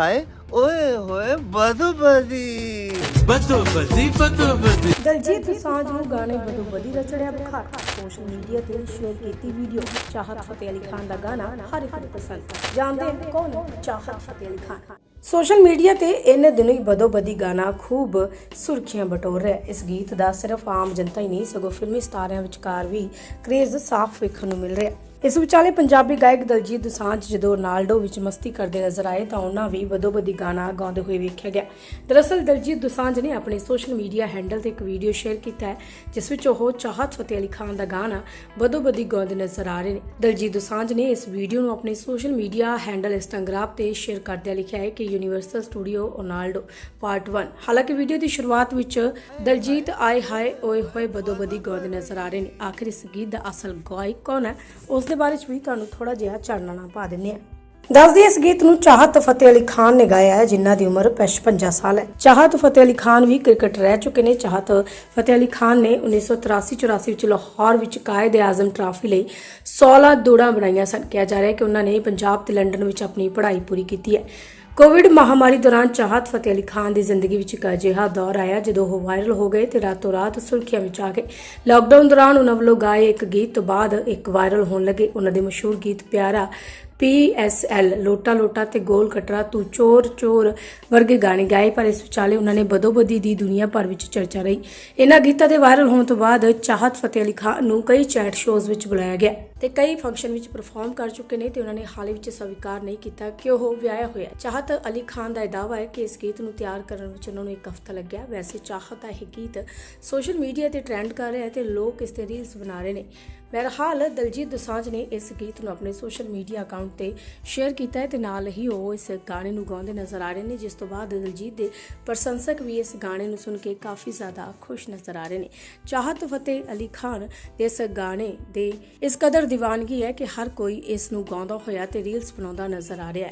ਹਾਏ ਓਏ ਹੋਏ ਬਦੋ ਬਦੀ ਬਦੋ ਬਦੀ ਬਦੋ ਬਦੀ ਦਲਜੀਤ ਦੋਸਾਂਝ ਨੂੰ ਗਾਣੇ ਬਦੋ ਬਦੀ ਦਾ ਚੜਿਆ ਬੁਖਾਰ। ਸੋਸ਼ਲ ਮੀਡੀਆ ਤੇ ਸ਼ੇਅਰ ਕੀਤੀ ਵੀਡੀਓ। ਚਾਹਤ ਫਤਿਹ ਅਲੀ ਖਾਨ ਦਾ ਗਾਣਾ ਹਰ ਇੱਕ ਨੂੰ ਪਸੰਦ। ਜਾਣਦੇ ਕੌਣ? ਚਾਹਤ ਫਤਿਹ ਅਲੀ ਖਾਨ। ਸੋਸ਼ਲ ਮੀਡੀਆ ਤੇ ਇਨ ਦਿਨੋਂ ਹੀ ਬਦੋ ਬਦੀ ਗਾਣਾ ਖੂਬ ਸੁਰਖੀਆਂ ਬਟੋਰ ਰਿਹਾ। ਇਸ ਗੀਤ ਦਾ ਸਿਰਫ ਆਮ ਜਨਤਾ ਹੀ ਨਹੀਂ ਸਗੋਂ ਫਿਲਮੀ ਸਟਾਰਾਂ ਵਿਚਕਾਰ ਵੀ ਕ੍ਰੇਜ਼ ਸਾਫ਼ ਵੇਖਣ ਨੂੰ ਮਿਲ ਰਿਹਾ। ਇਸ ਵਿਚਾਲੇ ਪੰਜਾਬੀ ਗਾਇਕ ਦਲਜੀਤ ਦੋਸਾਂਝ ਜਦੋਂ ਰੋਨਾਲਡੋ ਵਿੱਚ ਮਸਤੀ ਕਰਦੇ ਨਜ਼ਰ ਆਏ ਤਾਂ ਉਹਨਾਂ ਵੀ ਬਦੋ ਗਾਣਾ ਗਾਉਂਦੇ ਹੋਏ ਵੇਖਿਆ ਗਿਆ। ਦਰਅਸਲ ਦਲਜੀਤ ਦੋਸਾਂਝ ਨੇ ਆਪਣੇ ਸੋਸ਼ਲ ਮੀਡੀਆ ਹੈਂਡਲ ਤੇ ਇੱਕ ਵੀਡੀਓ ਸ਼ੇਅਰ ਕੀਤਾ ਹੈ, ਜਿਸ ਵਿੱਚ ਉਹ ਚਾਹਤ ਫਤਿਹ ਅਲੀ ਖਾਨ ਦਾ ਗਾਣਾ ਬਦੋ ਗਾਉਂਦੇ ਨਜ਼ਰ ਆ ਰਹੇ ਨੇ। ਦਲਜੀਤ ਦੋਸਾਂਝ ਨੇ ਇਸ ਵੀਡੀਓ ਨੂੰ ਆਪਣੇ ਸੋਸ਼ਲ ਮੀਡੀਆ ਹੈਂਡਲ ਇੰਸਟਾਗ੍ਰਾਮ ਤੇ ਸ਼ੇਅਰ ਕਰਦਿਆਂ ਲਿਖਿਆ ਹੈ ਕਿ ਯੂਨੀਵਰਸਲ ਸਟੂਡੀਓ ਰੋਨਾਲਡੋ ਪਾਰਟ 1 ਹਾਲਾਂਕਿ ਵੀਡੀਓ ਦੀ ਸ਼ੁਰੂਆਤ ਵਿੱਚ ਦਲਜੀਤ ਆਏ ਹਾਏ, ਓਏ ਹੋਏ ਬਦੋਬਦੀ ਗਾਉਂਦੇ ਨਜ਼ਰ ਆ ਰਹੇ ਨੇ। ਆਖਿਰ ਇਸ ਗੀਤ ਦਾ ਅਸਲ ਗਾਇਕ ਕੌਣ ਹੈ? ਉਸ ਦੇ ਬਾਰੇ ਚ ਵੀ ਤੁਹਾਨੂੰ ਥੋੜਾ ਜਿਹਾ ਚਾਨਣਾ ਪਾ ਦਿੰਨੇ ਆ ਦੱਸਦੀ ਇਸ ਗੀਤ ਨੂੰ ਚਾਹਤ ਫਤਿਹ ਅਲੀ ਖਾਨ ਨੇ ਗਾਇਆ ਹੈ, ਜਿਨ੍ਹਾਂ ਦੀ ਉਮਰ 55 ਸਾਲ ਹੈ। ਚਾਹਤ ਫਤਿਹ ਅਲੀ ਖਾਨ ਵੀ ਕ੍ਰਿਕਟ ਰਹਿ ਚੁੱਕੇ ਨੇ। ਚਾਹਤ ਫਤਿਹ ਅਲੀ ਖਾਨ ਨੇ 1983-84 ਵਿੱਚ ਲਾਹੌਰ ਵਿੱਚ ਕਾਇਦ ਆਜ਼ਮ ਟਰਾਫੀ ਲਈ 16 ਦੌੜਾਂ ਬਣਾਈਆਂ ਸਨ। ਕਿਹਾ ਜਾ ਰਿਹਾ ਹੈ ਕਿ ਉਹਨਾਂ ਨੇ ਪੰਜਾਬ ਤੇ ਲੰਡਨ ਵਿੱਚ ਆਪਣੀ ਪੜ੍ਹਾਈ ਪੂਰੀ ਕੀਤੀ ਹੈ। ਕੋਵਿਡ ਮਹਾਮਾਰੀ ਦੌਰਾਨ ਚਾਹਤ ਫਤਿਹ ਅਲੀ ਖਾਨ ਦੀ ਜ਼ਿੰਦਗੀ ਵਿੱਚ ਇੱਕ ਅਜਿਹਾ ਦੌਰ ਆਇਆ ਜਦੋਂ ਉਹ ਵਾਇਰਲ ਹੋ ਗਏ ਤੇ ਰਾਤੋਂ ਰਾਤ ਸੁਰਖੀਆਂ ਵਿੱਚ ਆ ਗਏ ਲਾਕਡਾਊਨ ਦੌਰਾਨ ਉਹਨਾਂ ਵੱਲੋਂ ਗਾਏ ਇੱਕ ਗੀਤ ਤੋਂ ਬਾਅਦ ਇੱਕ ਵਾਇਰਲ ਹੋਣ ਲੱਗੇ। ਉਹਨਾਂ ਦੇ ਮਸ਼ਹੂਰ ਗੀਤ ਪਿਆਰਾ PSL ਲੋਟਾ ਲੋਟਾ ਤੇ ਗੋਲ ਕਟਰਾ, ਤੂੰ ਚੋਰ ਚੋਰ ਵਰਗੇ ਗਾਣੇ ਗਾਏ, ਪਰ ਇਸ ਵਿਚਾਲੇ ਉਹਨਾਂ ਨੇ ਬਦੋਬਦੀ ਦੀ ਦੁਨੀਆ ਭਰ ਵਿੱਚ ਚਰਚਾ ਰਹੀ। ਇਹਨਾਂ ਗੀਤਾਂ ਦੇ ਵਾਇਰਲ ਹੋਣ ਤੋਂ ਬਾਅਦ ਚਾਹਤ ਫਤਿਹ ਅਲੀ ਖਾਨ ਨੂੰ ਕਈ ਚੈਟ ਸ਼ੋਜ਼ ਵਿੱਚ ਬੁਲਾਇਆ ਗਿਆ। ਤੇ ਕਈ ਫੰਕਸ਼ਨ ਵਿੱਚ ਪਰਫਾਰਮ ਕਰ ਚੁੱਕੇ ਨੇ ਤੇ ਉਹਨਾਂ ਨੇ ਹਾਲ ਵਿੱਚ ਸਵੀਕਾਰ ਨਹੀਂ ਕੀਤਾ ਕਿ ਉਹ ਵਿਆਹਿਆ ਹੋਇਆ ਚਾਹਤ ਅਲੀ ਖਾਨ ਦਾ ਇਹ ਦਾਅਵਾ ਹੈ ਕਿ ਇਸ ਗੀਤ ਨੂੰ ਤਿਆਰ ਕਰਨ ਵਿੱਚ ਉਹਨਾਂ ਨੂੰ ਇੱਕ ਹਫ਼ਤਾ ਲੱਗਿਆ। ਵੈਸੇ ਚਾਹਤ ਦਾ ਇਹ ਗੀਤ ਸੋਸ਼ਲ ਮੀਡੀਆ ਤੇ ਟ੍ਰੈਂਡ ਕਰ ਰਿਹਾ ਹੈ ਤੇ ਲੋਕ ਇਸ ਤੇ ਰੀਲਸ ਬਣਾ ਰਹੇ ਨੇ। ਬਹਰਹਾਲ ਦਲਜੀਤ ਦੋਸਾਂਝ ਨੇ ਇਸ ਗੀਤ ਨੂੰ ਆਪਣੇ ਸੋਸ਼ਲ ਮੀਡੀਆ ਅਕਾਊਂਟ ਤੇ ਸ਼ੇਅਰ ਕੀਤਾ ਹੈ ਤੇ ਨਾਲ ਹੀ ਉਹ ਇਸ ਗਾਣੇ ਨੂੰ ਗਾਉਂਦੇ ਨਜ਼ਰ ਆ ਰਹੇ ਨੇ, ਜਿਸ ਤੋਂ ਬਾਅਦ ਦਲਜੀਤ ਦੇ ਪ੍ਰਸ਼ੰਸਕ ਵੀ ਇਸ ਗਾਣੇ ਨੂੰ ਸੁਣ ਕੇ ਕਾਫੀ ਜ਼ਿਆਦਾ ਖੁਸ਼ ਨਜ਼ਰ ਆ ਰਹੇ ਨੇ। ਚਾਹਤ ਫਤਿਹ ਅਲੀ ਖਾਨ ਦੇ ਇਸ ਗਾਣੇ ਦੇ ਇਸ ਕਦਰ ਦੀਵਾਨਗੀ ਹੈ ਕਿ ਹਰ ਕੋਈ ਇਸ ਨੂੰ ਗਾਉਂਦਾ ਹੋਇਆ ਤੇ ਰੀਲਸ ਬਣਾਉਂਦਾ ਨਜ਼ਰ ਆ ਰਿਹਾ ਹੈ।